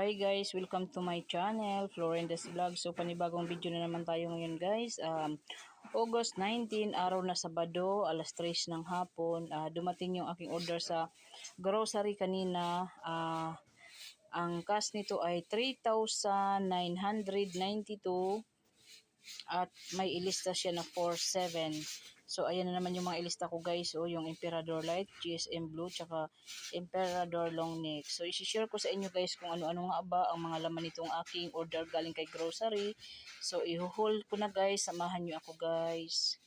hi guys, welcome to my channel, Florenda's Vlog. So panibagong video na naman tayo ngayon guys. Um, August 19, araw na Sabado, alas 3 ng hapon. Ah, dumating yung aking order sa grocery kanina. Ah, ang cost nito ay 3,992 at may ilista siya na 47. So, ayan na naman yung mga ilista ko guys. O, yung Emperador Light, GSM Blue, tsaka Emperador Long Neck. So, isi-share ko sa inyo guys kung ano-ano nga ba ang mga laman nitong aking order galing kay grocery. So, i-haul ko na guys. Samahan nyo ako guys.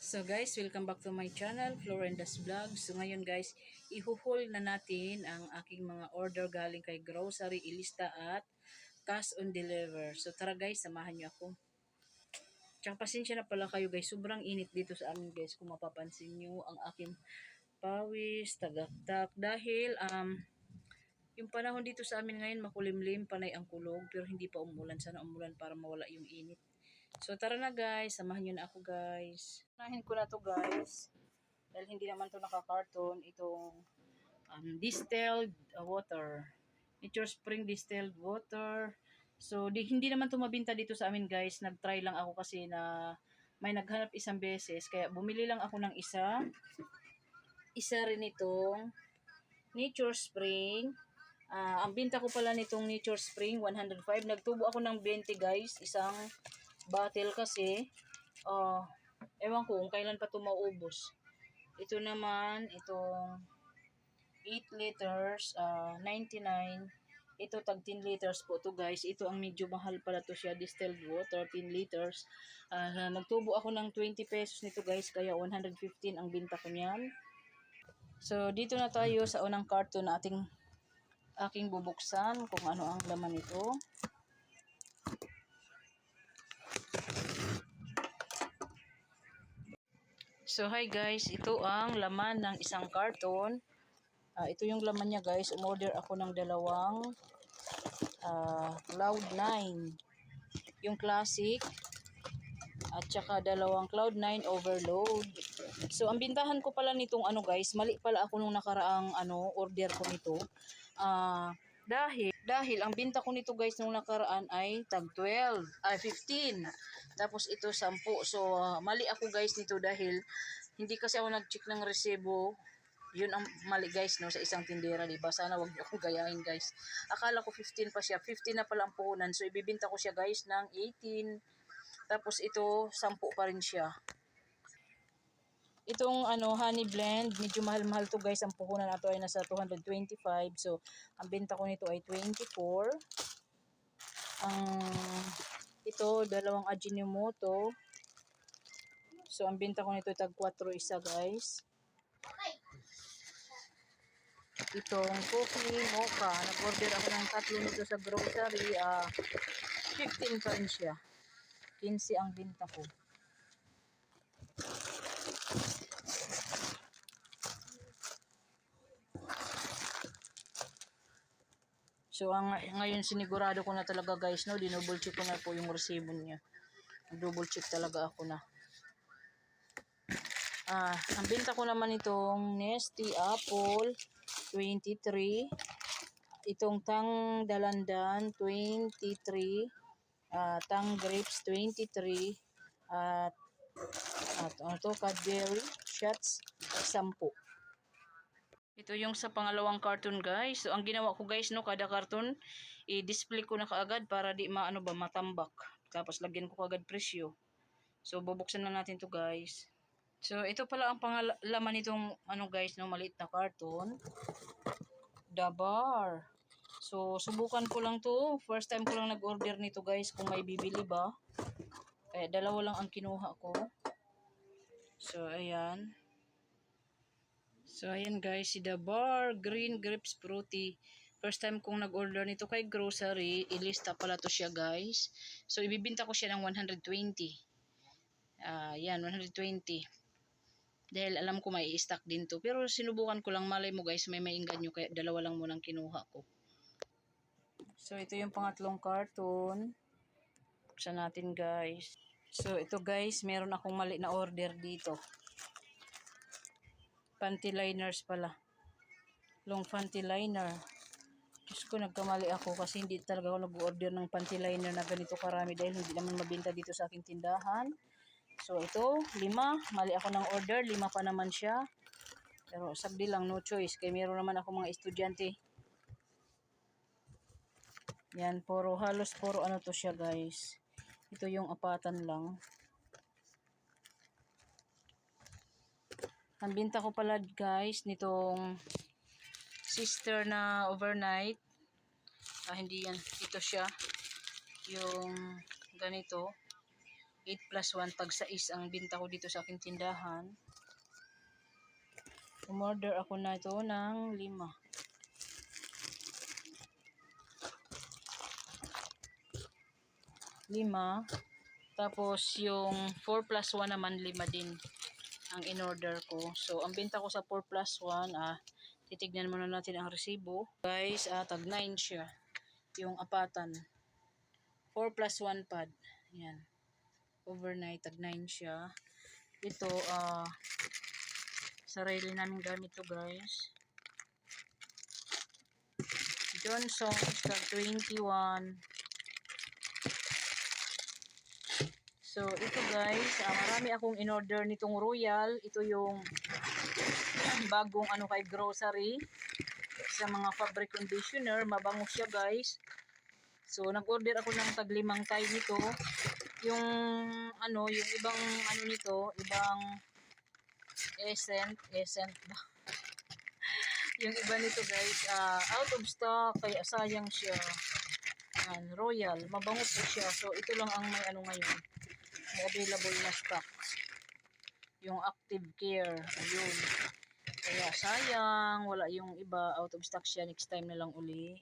So guys, welcome back to my channel, Florenda's Vlog. So ngayon guys, ihuhol na natin ang aking mga order galing kay grocery, ilista at cash on deliver. So tara guys, samahan nyo ako. Tsaka pasensya na pala kayo guys, sobrang init dito sa amin guys kung mapapansin nyo ang aking pawis, tagaktak. Dahil um, yung panahon dito sa amin ngayon makulimlim, panay ang kulog, pero hindi pa umulan. Sana umulan para mawala yung init. So tara na guys, samahan nyo na ako guys. Unahin ko na to guys. Dahil hindi naman to naka-carton, itong um, distilled uh, water. Nature Spring Distilled Water. So, di, hindi naman to mabinta dito sa amin guys. Nag-try lang ako kasi na may naghanap isang beses. Kaya bumili lang ako ng isa. Isa rin itong Nature Spring. Ah, ang binta ko pala nitong Nature Spring, 105. Nagtubo ako ng 20 guys. Isang bottle kasi. Uh, ewan ko kung kailan pa ito maubos. Ito naman, itong 8 liters, ah, 99. Ito tag 10 liters po to guys. Ito ang medyo mahal pala to siya, distilled water, 10 liters. Ah, nagtubo ako ng 20 pesos nito guys, kaya 115 ang binta ko niyan. So, dito na tayo sa unang carton na ating aking bubuksan kung ano ang laman nito. So, hi guys. Ito ang laman ng isang carton. Ah, ito yung laman niya guys. Umorder ako ng dalawang ah, Cloud9. Yung classic. At saka dalawang Cloud9 Overload. So, ang bintahan ko pala nitong ano guys, mali pala ako nung nakaraang ano, order ko nito. Ah, dahil, dahil ang binta ko nito guys nung nakaraan ay tag 12, ay 15. Tapos ito 10. So, ah, mali ako guys nito dahil hindi kasi ako nag-check ng resibo. Yun ang mali guys no sa isang tindera, di ba? Sana wag niyo akong gayahin guys. Akala ko 15 pa siya. 15 na pala ang puhunan. So, ibibinta ko siya guys ng 18. Tapos ito, 10 pa rin siya. Itong ano, honey blend, medyo mahal-mahal to guys. Ang puhunan na to ay nasa 225. So, ang benta ko nito ay 24. Ang ito, dalawang Ajinomoto. So, ang benta ko nito tag 4 isa guys. Itong coffee mocha. Nag-order ako ng tatlo nito sa grocery. Ah, 15 pa rin siya. 15 ang binta ko. So, ang, ngayon sinigurado ko na talaga guys, no, dinouble check ko na po yung resibo niya. Double check talaga ako na. Ah, ang binta ko naman itong Nesty Apple 23. Itong Tang Dalandan 23. Ah, Tang Grapes 23. At at ano to, Cadbury shots 10. Ito yung sa pangalawang carton guys. So ang ginawa ko guys no, kada carton i-display ko na kaagad para di maano ba matambak. Tapos lagyan ko kaagad presyo. So bubuksan na natin to guys. So ito pala ang pangalaman nitong ano guys no, maliit na carton. The bar. So subukan ko lang to. First time ko lang nag-order nito guys kung may bibili ba. Kaya dalawa lang ang kinuha ko. So ayan. So, ayan guys, si The Bar Green Grapes Fruity. First time kong nag-order nito kay grocery. Ilista pala to siya guys. So, ibibinta ko siya ng 120. Ah, yan, 120. Dahil alam ko may i-stock din to. Pero sinubukan ko lang, malay mo guys, may mainggan nyo. Kaya dalawa lang munang kinuha ko. So, ito yung pangatlong carton. Buksan natin guys. So, ito guys, meron akong mali na order dito panty liners pala. Long panty liner. Diyos ko, nagkamali ako kasi hindi talaga ako nag-order ng panty liner na ganito karami dahil hindi naman mabenta dito sa aking tindahan. So, ito, lima. Mali ako ng order. Lima pa naman siya. Pero, sabdi lang, no choice. Kaya meron naman ako mga estudyante. Yan, puro, halos puro ano to siya, guys. Ito yung apatan lang. Ang binta ko pala, guys, nitong sister na overnight. Ah, hindi yan. Ito siya. Yung ganito. 8 plus 1 tag 6 ang binta ko dito sa aking tindahan. Umorder ako na ito ng 5. Lima. Tapos yung 4 plus 1 naman lima din ang in-order ko. So, ang binta ko sa 4 plus 1, ah, titignan muna natin ang resibo. Guys, ah, tag 9 siya. Yung apatan. 4 plus 1 pad. Yan. Overnight, tag 9 siya. Ito, ah, sarili namin gamit to guys. Johnson, tag 21. So, ito guys, ah, marami akong in-order nitong Royal. Ito yung bagong ano kay grocery sa mga fabric conditioner. Mabango siya guys. So, nag-order ako ng taglimang tayo nito. Yung ano, yung ibang ano nito, ibang essent, essent ba? yung iba nito guys, ah, out of stock, kaya sayang siya. Yan, Royal, mabango po siya. So, ito lang ang may ano ngayon may available na stock. Yung active care, ayun. Kaya sayang, wala yung iba, out of stock siya, next time na lang uli.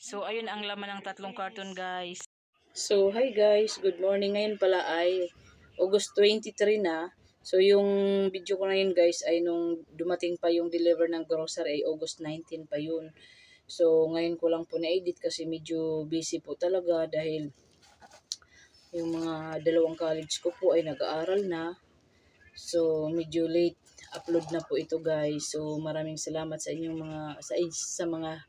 So, ayun ang laman ng tatlong carton, guys. So, hi guys, good morning. Ngayon pala ay August 23 na. So, yung video ko na yun guys ay nung dumating pa yung deliver ng grocery ay August 19 pa yun. So, ngayon ko lang po na-edit kasi medyo busy po talaga dahil yung mga dalawang college ko po ay nag-aaral na. So, medyo late upload na po ito guys. So, maraming salamat sa inyong mga sa, sa mga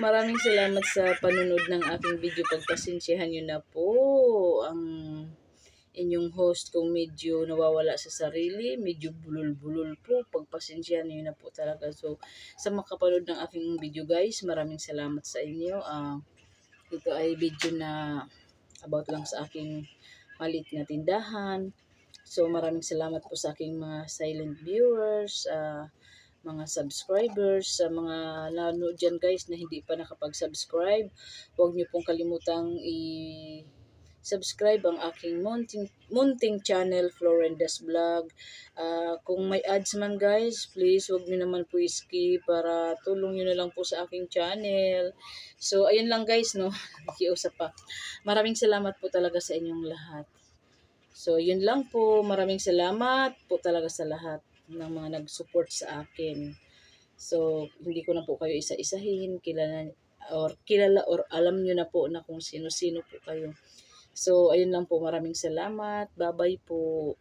Maraming salamat sa panunod ng aking video. Pagpasensyahan nyo na po ang inyong host kung medyo nawawala sa sarili, medyo bulol-bulol po. Pagpasensyahan nyo na po talaga. So, sa makapanood ng aking video guys, maraming salamat sa inyo. Ah, ito ay video na about lang sa aking malit na tindahan. So, maraming salamat po sa aking mga silent viewers, ah, mga subscribers, sa mga nanonood dyan guys na hindi pa nakapag-subscribe. Huwag niyo pong kalimutang i- subscribe ang aking munting, munting channel, Florenda's Vlog. Ah, kung may ads man guys, please huwag niyo naman po i-skip para tulong niyo na lang po sa aking channel. So, ayun lang guys, no? Nakiusap pa. Maraming salamat po talaga sa inyong lahat. So, yun lang po. Maraming salamat po talaga sa lahat ng mga nag-support sa akin. So, hindi ko na po kayo isa-isahin. Kilala, or kilala or alam nyo na po na kung sino-sino po kayo. So, ayun lang po. Maraming salamat. Bye-bye po.